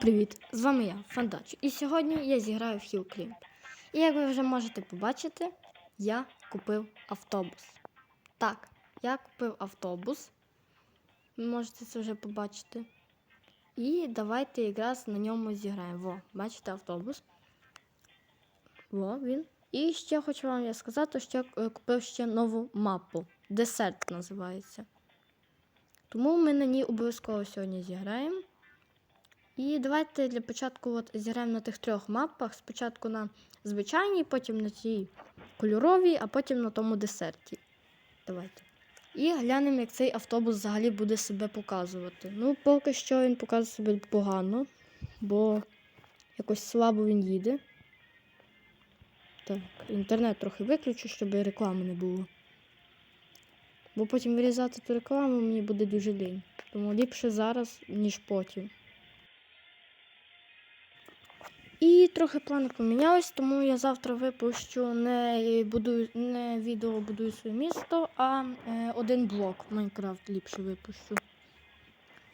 привіт! З вами я, Фандач. І сьогодні я зіграю в Hill Climb. І як ви вже можете побачити, я купив автобус. Так, я купив автобус. Ви можете це вже побачити. І давайте якраз на ньому зіграємо. Во, бачите автобус. Во, він. І ще хочу вам я сказати, що я е, купив ще нову мапу. Десерт називається. Тому ми на ній обов'язково сьогодні зіграємо. І давайте для початку от зіграємо на тих трьох мапах. Спочатку на звичайній, потім на тій кольоровій, а потім на тому десерті. Давайте. І глянемо, як цей автобус взагалі буде себе показувати. Ну, поки що він показує себе погано, бо якось слабо він їде. Так, інтернет трохи виключу, щоб реклами не було. Бо потім вирізати ту рекламу мені буде дуже лінь. Тому ліпше зараз, ніж потім. І трохи плани помінялись, тому я завтра випущу не будую, не відео будую своє місто, а е, один блок Майнкрафт ліпше випущу.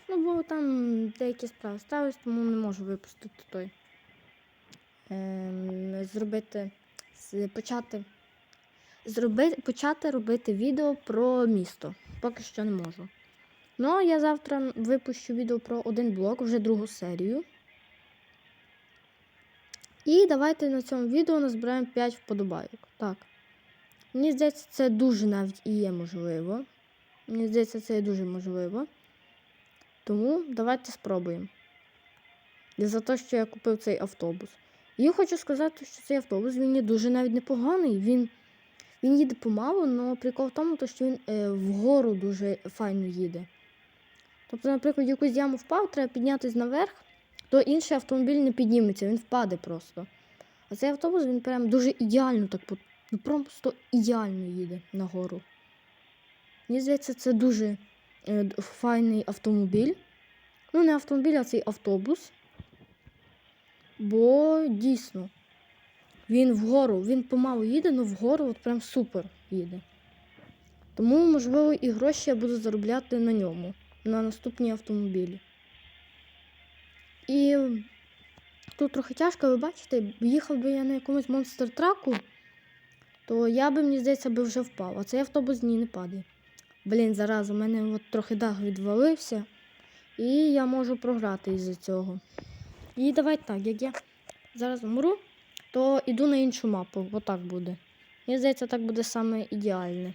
Ну, бо там деякі справи стались, тому не можу випустити той. Е, зробити, почати, зробити, почати робити відео про місто. Поки що не можу. Ну, я завтра випущу відео про один блок, вже другу серію. І давайте на цьому відео назбираємо 5 вподобайок. Так. Мені здається, це дуже навіть і є можливо. Мені здається, це є дуже можливо. Тому давайте спробуємо. За те, що я купив цей автобус. І хочу сказати, що цей автобус він є дуже навіть непоганий. Він він їде помалу, але прикол в тому, що він е, вгору дуже файно їде. Тобто, наприклад, якусь яму впав, треба піднятися наверх то інший автомобіль не підніметься, він впаде просто. А цей автобус він прям дуже ідеально так ну просто ідеально їде нагору. Мені здається, це дуже е, файний автомобіль. Ну, не автомобіль, а цей автобус. Бо дійсно він вгору, він помалу їде, але вгору от прям супер їде. Тому, можливо, і гроші я буду заробляти на ньому, на наступні автомобілі. І тут трохи тяжко, ви бачите, їхав би я на якомусь монстр траку, то я би, мені здається, би вже впав. А цей автобус ні не падає. Блін, зараз у мене от трохи дах відвалився, і я можу програти із-за цього. І давайте так, як я зараз вмру, то йду на іншу мапу. Отак буде. Мені здається, так буде саме ідеальне.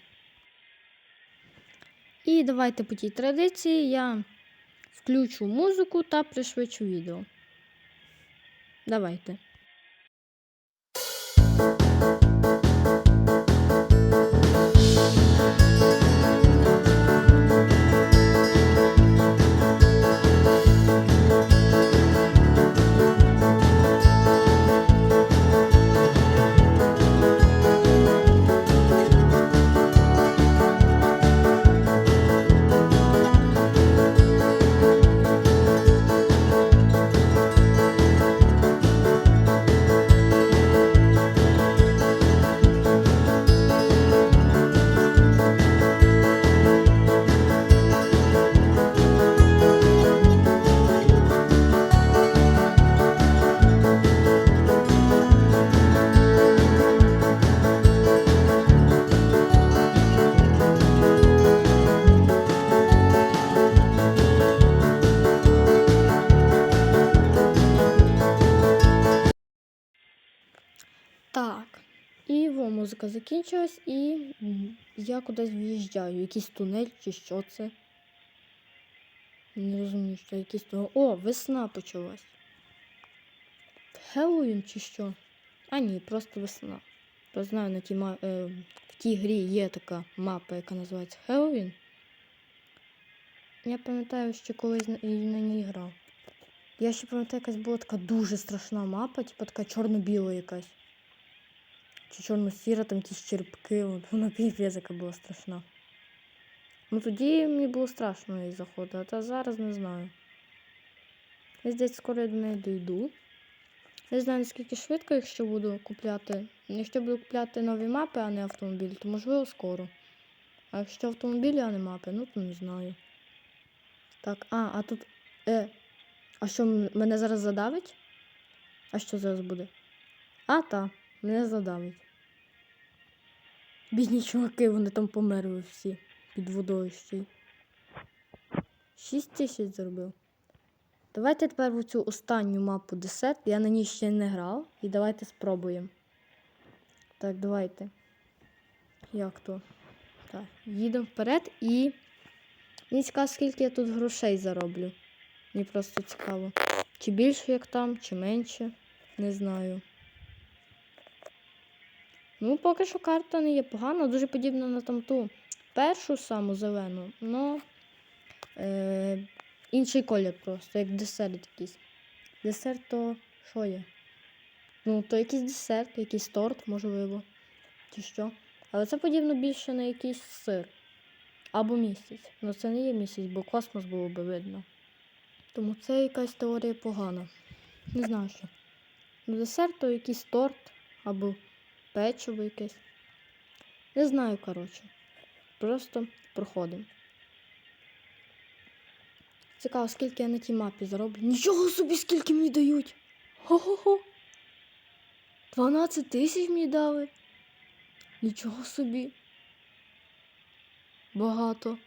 І давайте по тій традиції я включу музику та пришвидшу відео. Давайте. Музика закінчилась, і я кудись в'їжджаю. Якийсь тунель чи що це. Не розумію, що якийсь тунель. О, весна почалась. Хеллоуін чи що? А ні, просто весна. То знаю, на тій, е, в тій грі є така мапа, яка називається Хеллоуін. Я пам'ятаю, що колись на, на ній грав. Я ще пам'ятаю, якась була така дуже страшна мапа, типу така чорно-біла якась. Чи чорно-сіра, там ті черепки, от вона яка була страшна. Ну тоді мені було страшно її заходити, а зараз не знаю. Я здається, скоро я до неї дійду. Не знаю, наскільки швидко, якщо буду купляти. Якщо буду купляти нові мапи, а не автомобіль, то можливо скоро. А якщо автомобілі, а не мапи, ну то не знаю. Так, а, а тут. Е. А що, мене зараз задавить? А що зараз буде? А, та, мене задавить. Бідні чуваки, вони там померли всі під водою ще й. 6 тисяч зробив. Давайте тепер в цю останню мапу десерт. Я на ній ще не грав. І давайте спробуємо. Так, давайте. Як то? Так, їдемо вперед і. Мені цікаво, скільки я тут грошей зароблю. Мені просто цікаво. Чи більше, як там, чи менше. Не знаю. Ну, поки що карта не є погана, дуже подібна на там ту першу саму зелену, но е, інший колір просто, як десерт якийсь. Десерт то що є? Ну, то якийсь десерт, якийсь торт, можливо. Чи що. Але це подібно більше на якийсь сир. Або місяць. Ну це не є місяць, бо космос було би видно. Тому це якась теорія погана. Не знаю що. Ну, десерт то якийсь торт або печиво якесь. Не знаю, коротше. Просто проходимо. Цікаво, скільки я на тій мапі зароблю. Нічого собі, скільки мені дають. Хо-хо-хо. 12 тисяч мені дали. Нічого собі. Багато.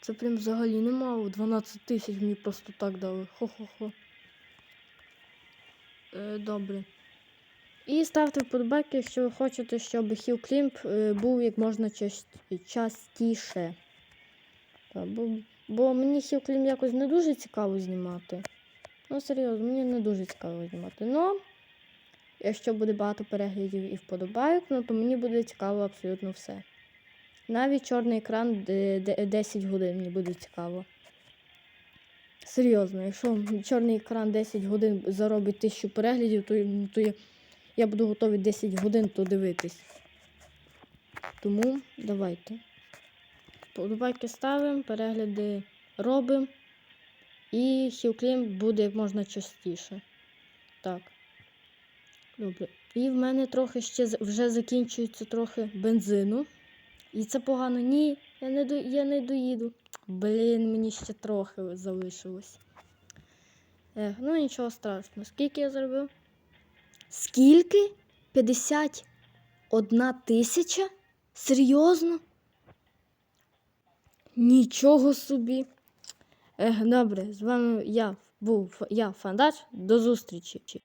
Це прям взагалі немало. 12 тисяч мені просто так дали. Хо-хо-хо. Е, добре. І ставте вподобайки, якщо ви хочете, щоб Хіл Клімп е, був як можна частіше. Бо, бо мені Хіл Клімп якось не дуже цікаво знімати. Ну, серйозно, мені не дуже цікаво знімати. Ну, якщо буде багато переглядів і вподобайок, ну, то мені буде цікаво абсолютно все. Навіть чорний екран де- де- 10 годин мені буде цікаво. Серйозно, якщо чорний екран 10 годин заробить 1000 переглядів, то, то я, я буду готовий 10 годин то дивитись. Тому давайте. Подобайки ставимо, перегляди робимо. І хілклім буде як можна частіше. Так. Добре. І в мене трохи ще вже закінчується трохи бензину. І це погано. Ні, я не, до, я не доїду. Блін, мені ще трохи залишилось. Ех, ну нічого страшного. Скільки я заробив? Скільки? 51 тисяча? Серйозно? Нічого собі. Ех, Добре, з вами я був я, Фандач. До зустрічі.